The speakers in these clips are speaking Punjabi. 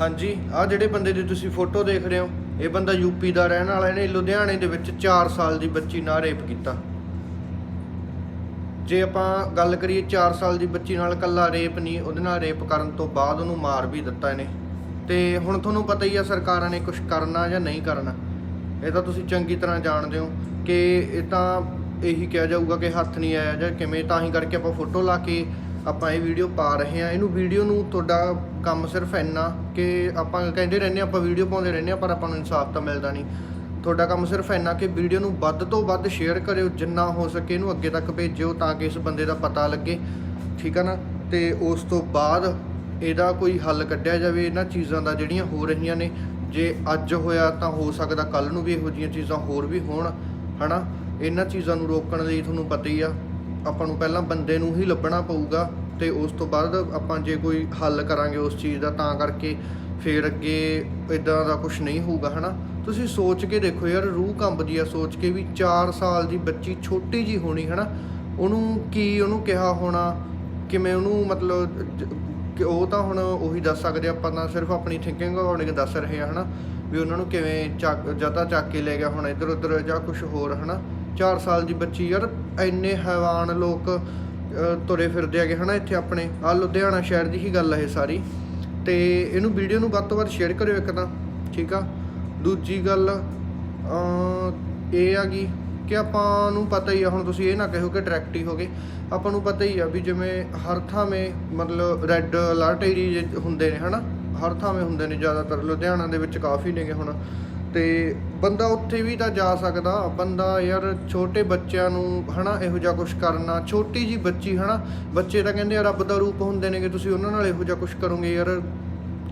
ਹਾਂਜੀ ਆ ਜਿਹੜੇ ਬੰਦੇ ਦੀ ਤੁਸੀਂ ਫੋਟੋ ਦੇਖ ਰਹੇ ਹੋ, ਇਹ ਬੰਦਾ ਯੂਪੀ ਦਾ ਰਹਿਣ ਵਾਲਾ, ਇਹਨੇ ਲੁਧਿਆਣੇ ਦੇ ਵਿੱਚ 4 ਸਾਲ ਦੀ ਬੱਚੀ ਨਾਲ ਰੇਪ ਕੀਤਾ। ਜੇ ਆਪਾਂ ਗੱਲ ਕਰੀਏ 4 ਸਾਲ ਦੀ ਬੱਚੀ ਨਾਲ ਕੱਲਾ ਰੇਪ ਨਹੀਂ, ਉਹਦੇ ਨਾਲ ਰੇਪ ਕਰਨ ਤੋਂ ਬਾਅਦ ਉਹਨੂੰ ਮਾਰ ਵੀ ਦਿੱਤਾ ਇਹਨੇ। ਤੇ ਹੁਣ ਤੁਹਾਨੂੰ ਪਤਾ ਹੀ ਆ ਸਰਕਾਰਾਂ ਨੇ ਕੁਝ ਕਰਨਾ ਜਾਂ ਨਹੀਂ ਕਰਨਾ। ਇਹ ਤਾਂ ਤੁਸੀਂ ਚੰਗੀ ਤਰ੍ਹਾਂ ਜਾਣਦੇ ਹੋ ਕਿ ਇਹ ਤਾਂ ਇਹੀ ਕਿਹਾ ਜਾਊਗਾ ਕਿ ਹੱਥ ਨਹੀਂ ਆਇਆ ਜਾਂ ਕਿਵੇਂ, ਤਾਂ ਹੀ ਕਰਕੇ ਆਪਾਂ ਫੋਟੋ ਲਾ ਕੇ ਆਪਾਂ ਇਹ ਵੀਡੀਓ ਪਾ ਰਹੇ ਹਾਂ। ਇਹਨੂੰ ਵੀਡੀਓ ਨੂੰ ਤੁਹਾਡਾ ਕੰਮ ਸਿਰਫ ਇੰਨਾ ਕਿ ਆਪਾਂ ਕਹਿੰਦੇ ਰਹਿੰਦੇ ਹਾਂ, ਆਪਾਂ ਵੀਡੀਓ ਪਾਉਂਦੇ ਰਹਿੰਦੇ ਹਾਂ, ਪਰ ਆਪਾਂ ਨੂੰ ਇਨਸਾਫ ਤਾਂ ਮਿਲਦਾ ਨਹੀਂ। ਤੁਹਾਡਾ ਕੰਮ ਸਿਰਫ ਇੰਨਾ ਕਿ ਵੀਡੀਓ ਨੂੰ ਵੱਧ ਤੋਂ ਵੱਧ ਸ਼ੇਅਰ ਕਰਿਓ, ਜਿੰਨਾ ਹੋ ਸਕੇ ਇਹਨੂੰ ਅੱਗੇ ਤੱਕ ਭੇਜਿਓ ਤਾਂ ਕਿ ਇਸ ਬੰਦੇ ਦਾ ਪਤਾ ਲੱਗੇ। ਠੀਕ ਆ ਨਾ? ਤੇ ਉਸ ਤੋਂ ਬਾਅਦ ਇਹਦਾ ਕੋਈ ਹੱਲ ਕੱਢਿਆ ਜਾਵੇ, ਇਹਨਾਂ ਚੀਜ਼ਾਂ ਦਾ ਜਿਹੜੀਆਂ ਹੋ ਰਹੀਆਂ ਨੇ। ਜੇ ਅੱਜ ਹੋਇਆ ਤਾਂ ਹੋ ਸਕਦਾ ਕੱਲ ਨੂੰ ਵੀ ਇਹੋ ਜਿਹੀਆਂ ਚੀਜ਼ਾਂ ਹੋਰ ਵੀ ਹੋਣ, ਹਨਾ? ਇਹਨਾਂ ਚੀਜ਼ਾਂ ਨੂੰ ਰੋਕਣ ਲਈ ਤੁਹਾਨੂੰ ਪਤਾ ਹੀ ਆ। ਆਪਾਂ ਨੂੰ ਪਹਿਲਾਂ ਬੰਦੇ ਨੂੰ ਹੀ ਲੱਭਣਾ ਪਊਗਾ ਤੇ ਉਸ ਤੋਂ ਬਾਅਦ ਆਪਾਂ ਜੇ ਕੋਈ ਹੱਲ ਕਰਾਂਗੇ ਉਸ ਚੀਜ਼ ਦਾ, ਤਾਂ ਕਰਕੇ ਫੇਰ ਅੱਗੇ ਇਦਾਂ ਦਾ ਕੁਝ ਨਹੀਂ ਹੋਊਗਾ, ਹਨਾ? ਤੁਸੀਂ ਸੋਚ ਕੇ ਦੇਖੋ ਯਾਰ, ਰੂਹ ਕੰਬਦੀ ਆ ਸੋਚ ਕੇ ਵੀ 4 ਸਾਲ ਦੀ ਬੱਚੀ ਛੋਟੀ ਜੀ ਹੋਣੀ, ਹਨਾ? ਉਹਨੂੰ ਕੀ ਉਹਨੂੰ ਕਿਹਾ ਹੋਣਾ? ਕਿਵੇਂ ਉਹਨੂੰ ਮਤਲਬ ਕਿ ਉਹ ਤਾਂ ਹੁਣ ਉਹੀ ਦੱਸ ਸਕਦੇ ਆਪਾਂ ਤਾਂ ਸਿਰਫ ਆਪਣੀ ਥਿੰਕਿੰਗ ਅਕੋਰਡਿੰਗ ਦੱਸ ਰਹੇ ਆ, ਹਨਾ? ਵੀ ਉਹਨਾਂ ਨੂੰ ਕਿਵੇਂ ਚੱਕ ਜਾਂ ਤਾਂ ਚੱਕ ਕੇ ਲੈ ਗਿਆ ਹੁਣ ਇੱਧਰ ਉੱਧਰ ਜਾਂ ਕੁਝ ਹੋਰ, ਹਨਾ? 4 ਸਾਲ ਦੀ ਬੱਚੀ ਯਾਰ, ਇੰਨੇ ਹੈਵਾਨ ਲੋਕ ਤੁਰੇ ਫਿਰਦੇ ਹੈਗੇ ਹਨਾ ਇੱਥੇ ਆਪਣੇ। ਆ ਲੁਧਿਆਣਾ ਸ਼ਹਿਰ ਦੀ ਹੀ ਗੱਲ ਹੈ ਇਹ ਸਾਰੀ। ਤੇ ਇਹਨੂੰ ਵੀਡੀਓ ਨੂੰ ਵੱਧ ਤੋਂ ਵੱਧ ਸ਼ੇਅਰ ਕਰਿਓ ਇੱਕ ਤਾਂ, ਠੀਕ ਆ? ਦੂਜੀ ਗੱਲ ਇਹ ਆ ਗਈ ਕਿ ਆਪਾਂ ਨੂੰ ਪਤਾ ਹੀ ਆ, ਹੁਣ ਤੁਸੀਂ ਇਹ ਨਾ ਕਹੋ ਕਿ ਡਾਇਰੈਕਟ ਹੀ ਹੋਗੇ ਆਪਾਂ ਨੂੰ ਪਤਾ ਹੀ ਆ ਵੀ ਜਿਵੇਂ ਹਰ ਥਾਵੇਂ ਮਤਲਬ ਰੈੱਡ ਅਲਰਟ ਏਰੀਏ ਹੁੰਦੇ ਨੇ ਹਨਾ। ਹਰ ਥਾਵੇਂ ਹੁੰਦੇ ਨੇ ਜ਼ਿਆਦਾਤਰ, ਲੁਧਿਆਣਾ ਦੇ ਵਿੱਚ ਕਾਫੀ ਨੇਗੇ ਹੁਣ। ਤੇ ਬੰਦਾ ਉੱਥੇ ਵੀ ਤਾਂ ਜਾ ਸਕਦਾ। ਬੰਦਾ ਯਾਰ ਛੋਟੇ ਬੱਚਿਆਂ ਨੂੰ ਹਨਾ, ਇਹੋ ਜਿਹਾ ਕੁਝ ਕਰਨਾ। ਛੋਟੀ ਜੀ ਬੱਚੀ ਹਨਾ, ਬੱਚੇ ਤਾਂ ਕਹਿੰਦੇ ਆ, ਰੱਬ ਦਾ ਰੂਪ ਹੁੰਦੇ ਨੇ ਕਿ ਤੁਸੀਂ ਉਹਨਾਂ ਨਾਲ ਇਹੋ ਜਿਹਾ ਕੁਝ ਕਰੋਗੇ ਯਾਰ।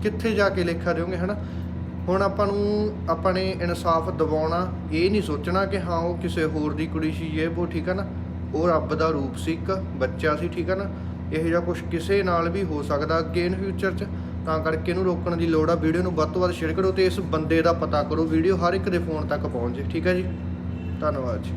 ਕਿੱਥੇ ਜਾ ਕੇ ਲੇਖਾ ਦਿਓਗੇ ਹਨਾ? ਹੁਣ ਆਪਾਂ ਨੂੰ, ਆਪਾਂ ਨੇ ਇਨਸਾਫ ਦਿਵਾਉਣਾ, ਇਹ ਨਹੀਂ ਸੋਚਣਾ ਕਿ ਹਾਂ, ਉਹ ਕਿਸੇ ਹੋਰ ਦੀ ਕੁੜੀ ਸੀ, ਇਹ ਉਹ ਠੀਕ ਹੈ ਨਾ। ਉਹ ਰੱਬ ਦਾ ਰੂਪ ਸੀ ਇੱਕ, ਬੱਚਾ ਸੀ ਠੀਕ ਹੈ ਨਾ। ਇਹੋ ਜਿਹਾ ਕੁਝ ਕਿਸੇ ਨਾਲ ਵੀ ਹੋ ਸਕਦਾ, ਅੱਗੇ ਇਨ ਫਿਊਚਰ 'ਚ। ਤਾਂ ਕਰਕੇ ਇਹਨੂੰ ਰੋਕਣ ਦੀ ਲੋੜ ਆ। ਵੀਡੀਓ ਨੂੰ ਵੱਧ ਤੋਂ ਵੱਧ ਸ਼ੇਅਰ ਕਰੋ ਤੇ ਇਸ ਬੰਦੇ ਦਾ ਪਤਾ ਕਰੋ। ਵੀਡੀਓ ਹਰ ਇੱਕ ਦੇ ਫੋਨ ਤੱਕ ਪਹੁੰਚ। ਜੇ ਠੀਕ ਹੈ ਜੀ? ਧੰਨਵਾਦ ਜੀ।